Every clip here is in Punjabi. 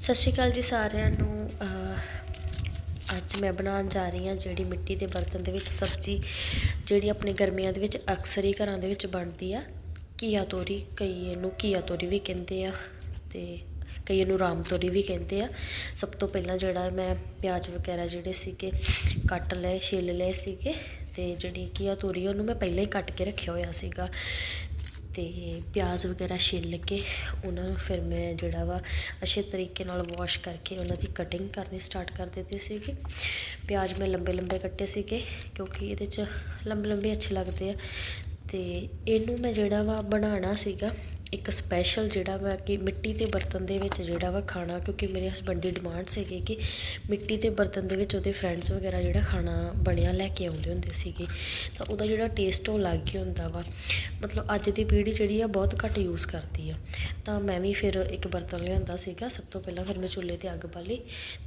ਸਤਿ ਸ਼੍ਰੀ ਅਕਾਲ ਜੀ ਸਾਰਿਆਂ ਨੂੰ। ਅੱਜ ਮੈਂ ਬਣਾਉਣ ਜਾ ਰਹੀ ਹਾਂ ਜਿਹੜੀ ਮਿੱਟੀ ਦੇ ਬਰਤਨ ਦੇ ਵਿੱਚ ਸਬਜ਼ੀ, ਜਿਹੜੀ ਆਪਣੇ ਗਰਮੀਆਂ ਦੇ ਵਿੱਚ ਅਕਸਰ ਹੀ ਘਰਾਂ ਦੇ ਵਿੱਚ ਬਣਦੀ ਆ, ਘੀਆ ਤੋਰੀ, ਕਈ ਇਹਨੂੰ ਘੀਆ ਤੋਰੀ ਵੀ ਕਹਿੰਦੇ ਆ ਤੇ ਕਈ ਇਹਨੂੰ ਰਾਮ ਤੋਰੀ ਵੀ ਕਹਿੰਦੇ ਆ। ਸਭ ਤੋਂ ਪਹਿਲਾਂ ਜਿਹੜਾ ਮੈਂ ਪਿਆਜ਼ ਵਗੈਰਾ ਜਿਹੜੇ ਸੀਗੇ ਕੱਟ ਲਏ, ਛਿੱਲ ਲਏ ਸੀਗੇ ਤੇ ਜਿਹੜੀ ਘੀਆ ਤੋਰੀ ਉਹਨੂੰ ਮੈਂ ਪਹਿਲਾਂ ਹੀ ਕੱਟ ਕੇ ਰੱਖਿਆ ਹੋਇਆ ਸੀਗਾ। ਅਤੇ ਪਿਆਜ਼ ਵਗੈਰਾ ਛਿੱਲ ਕੇ ਉਹਨਾਂ ਨੂੰ ਫਿਰ ਮੈਂ ਜਿਹੜਾ ਵਾ ਅੱਛੇ ਤਰੀਕੇ ਨਾਲ ਵਾਸ਼ ਕਰਕੇ ਉਹਨਾਂ ਦੀ ਕਟਿੰਗ ਕਰਨੀ ਸਟਾਰਟ ਕਰ ਦਿੱਤੀ ਸੀਗੀ। ਪਿਆਜ਼ ਮੈਂ ਲੰਬੇ ਲੰਬੇ ਕੱਟੇ ਸੀਗੇ ਕਿਉਂਕਿ ਇਹਦੇ 'ਚ ਲੰਬੇ ਲੰਬੇ ਅੱਛੇ ਲੱਗਦੇ ਆ ਅਤੇ ਇਹਨੂੰ ਮੈਂ ਜਿਹੜਾ ਵਾ ਬਣਾਉਣਾ ਸੀਗਾ ਇੱਕ ਸਪੈਸ਼ਲ ਜਿਹੜਾ ਵਾ ਕਿ ਮਿੱਟੀ ਦੇ ਬਰਤਨ ਦੇ ਵਿੱਚ ਜਿਹੜਾ ਵਾ ਖਾਣਾ, ਕਿਉਂਕਿ ਮੇਰੇ ਹਸਬੰਡ ਦੀ ਡਿਮਾਂਡ ਸੀਗੀ ਕਿ ਮਿੱਟੀ ਦੇ ਬਰਤਨ ਦੇ ਵਿੱਚ ਉਹਦੇ ਫਰੈਂਡਸ ਵਗੈਰਾ ਜਿਹੜਾ ਖਾਣਾ ਬਣਿਆ ਲੈ ਕੇ ਆਉਂਦੇ ਹੁੰਦੇ ਸੀਗੇ। ਤਾਂ ਉਹਦਾ ਜਿਹੜਾ ਟੇਸਟ ਉਹ ਅਲੱਗ ਹੀ ਹੁੰਦਾ ਵਾ। ਮਤਲਬ ਅੱਜ ਦੀ ਪੀੜ੍ਹੀ ਜਿਹੜੀ ਆ ਬਹੁਤ ਘੱਟ ਯੂਜ਼ ਕਰਦੀ ਆ। ਤਾਂ ਮੈਂ ਵੀ ਫਿਰ ਇੱਕ ਬਰਤਨ ਲਿਆਂਦਾ ਸੀਗਾ, ਸਭ ਤੋਂ ਪਹਿਲਾਂ ਫਿਰ ਮੈਂ ਚੁੱਲ੍ਹੇ ਤੇ ਅੱਗ ਬਾਲੀ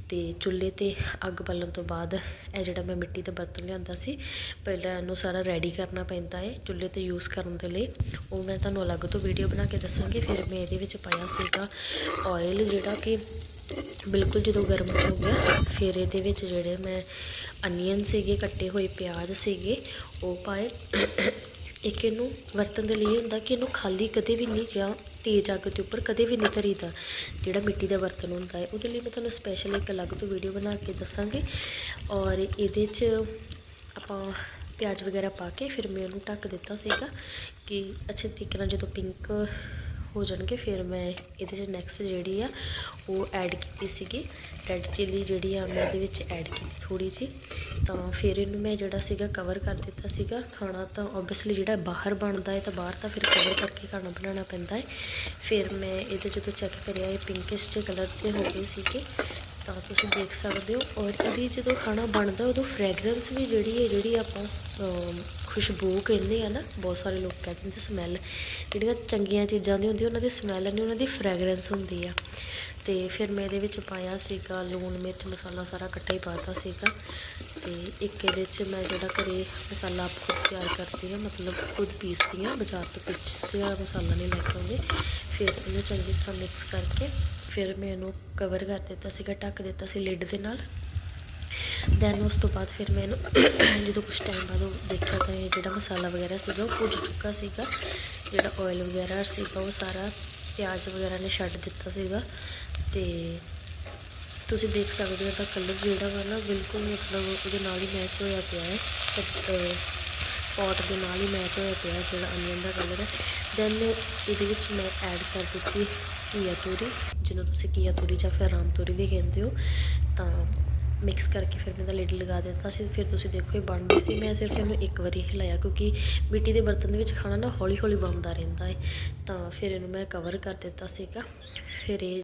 ਤੇ ਚੁੱਲ੍ਹੇ ਤੇ ਅੱਗ ਬਾਲਣ ਤੋਂ ਬਾਅਦ ਇਹ ਜਿਹੜਾ ਮੈਂ ਮਿੱਟੀ ਦਾ ਬਰਤਨ ਲਿਆਂਦਾ ਸੀ, ਪਹਿਲਾਂ ਇਹਨੂੰ ਸਾਰਾ ਰੈਡੀ ਕਰਨਾ ਪੈਂਦਾ ਹੈ ਚੁੱਲ੍ਹੇ ਤੇ ਯੂਜ਼ ਕਰਨ ਦੇ ਲਈ। ਉਹ ਮੈਂ ਤੁਹਾਨੂੰ ਅਲੱਗ ਤੋਂ ਵੀਡੀਓ ਬਣਾ ਕੇ ਦੱਸਾਂਗੀ, ਫਿਰ ਮੈਂ ਇਹਦੇ ਵਿੱਚ ਪਾਇਆ ਸੀਗਾ ਆਇਲ ਜਿਹੜਾ ਕਿ ਬਿਲਕੁਲ ਜਦੋਂ ਗਰਮ ਹੋ ਗਿਆ, ਫਿਰ ਇਹਦੇ ਵਿੱਚ ਜਿਹੜੇ ਮੈਂ ਅਨੀਅਨ ਸੀਗੇ, ਕੱਟੇ ਹੋਏ ਪਿਆਜ਼ ਸੀਗੇ, ਉਹ ਪਾਏ। ਇੱਕ ਇਹਨੂੰ ਵਰਤਣ ਦੇ ਲਈ ਇਹ ਹੁੰਦਾ ਕਿ ਇਹਨੂੰ ਖਾਲੀ ਕਦੇ ਵੀ ਨਹੀਂ ਜਾਂ ਤੇਜ਼ ਅੱਗ ਦੇ ਉੱਪਰ ਕਦੇ ਵੀ ਨਹੀਂ ਧਰੀਦਾ। ਜਿਹੜਾ ਮਿੱਟੀ ਦਾ ਬਰਤਨ ਹੁੰਦਾ ਹੈ, ਉਹਦੇ ਲਈ ਮੈਂ ਤੁਹਾਨੂੰ ਸਪੈਸ਼ਲ ਇੱਕ ਅਲੱਗ ਤੋਂ ਵੀਡੀਓ ਬਣਾ ਕੇ ਦੱਸਾਂਗੀ। ਔਰ ਇਹਦੇ 'ਚ ਆਪਾਂ ਪਿਆਜ਼ ਵਗੈਰਾ ਪਾ ਕੇ ਫਿਰ ਮੈਂ ਉਹਨੂੰ ਢੱਕ ਦਿੱਤਾ ਸੀਗਾ ਕਿ ਅੱਛੇ ਤਰੀਕੇ ਨਾਲ ਜਦੋਂ ਪਿੰਕ ਹੋ ਜਾਣਗੇ, ਫਿਰ ਮੈਂ ਇਹਦੇ 'ਚ ਨੈਕਸਟ ਜਿਹੜੀ ਆ ਉਹ ਐਡ ਕੀਤੀ ਸੀਗੀ। ਰੈੱਡ ਚਿੱਲੀ ਜਿਹੜੀ ਆ ਮੈਂ ਇਹਦੇ ਵਿੱਚ ਐਡ ਕੀਤੀ ਥੋੜੀ ਜੀ ਤਾਂ ਫਿਰ ਇਹਨੂੰ ਮੈਂ ਜਿਹੜਾ ਸੀਗਾ ਕਵਰ ਕਰ ਦਿੱਤਾ ਸੀਗਾ। ਖਾਣਾ ਤਾਂ ਓਬਵੀਅਸਲੀ ਜਿਹੜਾ ਬਾਹਰ ਬਣਦਾ ਹੈ ਤਾਂ ਬਾਹਰ ਤਾਂ ਫਿਰ ਕਵਰ ਕਰਕੇ ਖਾਣਾ ਬਣਾਉਣਾ ਪੈਂਦਾ ਹੈ। ਫਿਰ ਮੈਂ ਇਹਦੇ ਜਦੋਂ ਚੈੱਕ ਕਰਿਆ, ਇਹ ਪਿੰਕਿਸ਼ ਜਿਹੇ ਕਲਰ ਦੇ ਹੋ ਗਏ ਸੀਗੇ। ਤਾਂ ਤੁਸੀਂ ਦੇਖ ਸਕਦੇ ਹੋ ਔਰ ਇਹਦੀ ਜਦੋਂ ਖਾਣਾ ਬਣਦਾ ਉਦੋਂ ਫ੍ਰੈਗਰੈਂਸ ਵੀ ਜਿਹੜੀ ਹੈ, ਜਿਹੜੀ ਆਪਾਂ ਖੁਸ਼ਬੂ ਕਹਿੰਦੇ ਆ ਨਾ, ਬਹੁਤ ਸਾਰੇ ਲੋਕ ਕਹਿ ਦਿੰਦੇ ਸਮੈਲ ਜਿਹੜੀਆਂ ਚੰਗੀਆਂ ਚੀਜ਼ਾਂ ਦੀ ਹੁੰਦੀ ਉਹਨਾਂ ਦੀ ਸਮੈਲ ਨਹੀਂ, ਉਹਨਾਂ ਦੀ ਫ੍ਰੈਗਰੈਂਸ ਹੁੰਦੀ ਆ। ਤੇ ਫਿਰ ਮੈਂ ਇਹਦੇ ਵਿੱਚ ਪਾਇਆ ਸੀਗਾ ਲੂਣ ਮਿਰਚ, ਮਸਾਲਾ ਸਾਰਾ ਇਕੱਠਾ ਹੀ ਪਾਤਾ ਸੀਗਾ। ਤੇ ਇੱਕ ਇਹਦੇ 'ਚ ਮੈਂ ਜਿਹੜਾ ਘਰੇ ਮਸਾਲਾ ਆਪ ਖੁਦ ਤਿਆਰ ਕਰਦੀ ਹਾਂ, ਮਤਲਬ ਖੁਦ ਪੀਸਦੀ ਹਾਂ, ਬਾਜ਼ਾਰ ਤੋਂ ਪੀਸਿਆ ਮਸਾਲਾ ਨਹੀਂ ਲੈ ਕੇ ਆਉਂਦੇ। ਫਿਰ ਇਹਨੂੰ ਚੰਗੀ ਤਰ੍ਹਾਂ ਮਿਕਸ ਕਰਕੇ ਫਿਰ ਮੈਂ ਇਹਨੂੰ ਕਵਰ ਕਰ ਦਿੱਤਾ ਸੀਗਾ, ਢੱਕ ਦਿੱਤਾ ਸੀ ਲਿਡ ਦੇ ਨਾਲ। ਦੈਨ ਉਸ ਤੋਂ ਬਾਅਦ ਫਿਰ ਮੈਂ ਇਹਨੂੰ ਜਦੋਂ ਕੁਝ ਟਾਈਮ ਬਾਅਦ ਉਹ ਦੇਖਿਆ ਤਾਂ ਇਹ ਜਿਹੜਾ ਮਸਾਲਾ ਵਗੈਰਾ ਸੀਗਾ ਉਹ ਭੁੱਜ ਚੁੱਕਾ ਸੀਗਾ। ਜਿਹੜਾ ਆਇਲ ਵਗੈਰਾ ਸੀਗਾ ਉਹ ਸਾਰਾ ਪਿਆਜ਼ ਵਗੈਰਾ ਨੇ ਛੱਡ ਦਿੱਤਾ ਸੀਗਾ। ਤੇ ਤੁਸੀਂ ਦੇਖ ਸਕਦੇ ਹੋ ਤਾਂ ਕਲਰ ਜਿਹੜਾ ਵਾ ਨਾ, ਬਿਲਕੁਲ ਮਤਲਬ ਉਹਦੇ ਨਾਲ ਹੀ ਮੈਚ ਹੋਇਆ ਪਿਆ ਹੈ। ਸਭ ਪੋਟ ਦੇ ਨਾਲ ਹੀ ਮੈਚ ਹੋਇਆ ਪਿਆ ਜਿਹੜਾ ਅਨੀਅਨ ਦਾ ਕਲਰ ਹੈ। ਦੈਨ ਇਹਦੇ ਵਿੱਚ ਮੈਂ ਐਡ ਕਰ ਦਿੱਤੀ ਘੀਆ ਤੋਰੀ, ਜਿਹਨੂੰ ਤੁਸੀਂ ਘੀਆ ਤੋਰੀ ਜਾਂ ਫਿਰ ਆਮ ਤੋਰੀ ਵੀ ਕਹਿੰਦੇ ਹੋ। ਤਾਂ ਮਿਕਸ ਕਰਕੇ ਫਿਰ ਮੈਂ ਤਾਂ ਲਿਡ ਲਗਾ ਦਿੱਤਾ ਸੀ। ਫਿਰ ਤੁਸੀਂ ਦੇਖੋ, ਇਹ ਬਣ ਗਈ ਸੀ। ਮੈਂ ਸਿਰਫ ਇਹਨੂੰ ਇੱਕ ਵਾਰੀ ਹਿਲਾਇਆ, ਕਿਉਂਕਿ ਮਿੱਟੀ ਦੇ ਬਰਤਨ ਦੇ ਵਿੱਚ ਖਾਣਾ ਨਾ ਹੌਲੀ ਹੌਲੀ ਬਣਦਾ ਰਹਿੰਦਾ ਹੈ। ਤਾਂ ਫਿਰ ਇਹਨੂੰ ਮੈਂ ਕਵਰ ਕਰ ਦਿੱਤਾ ਸੀਗਾ। ਫਿਰ ਇਹ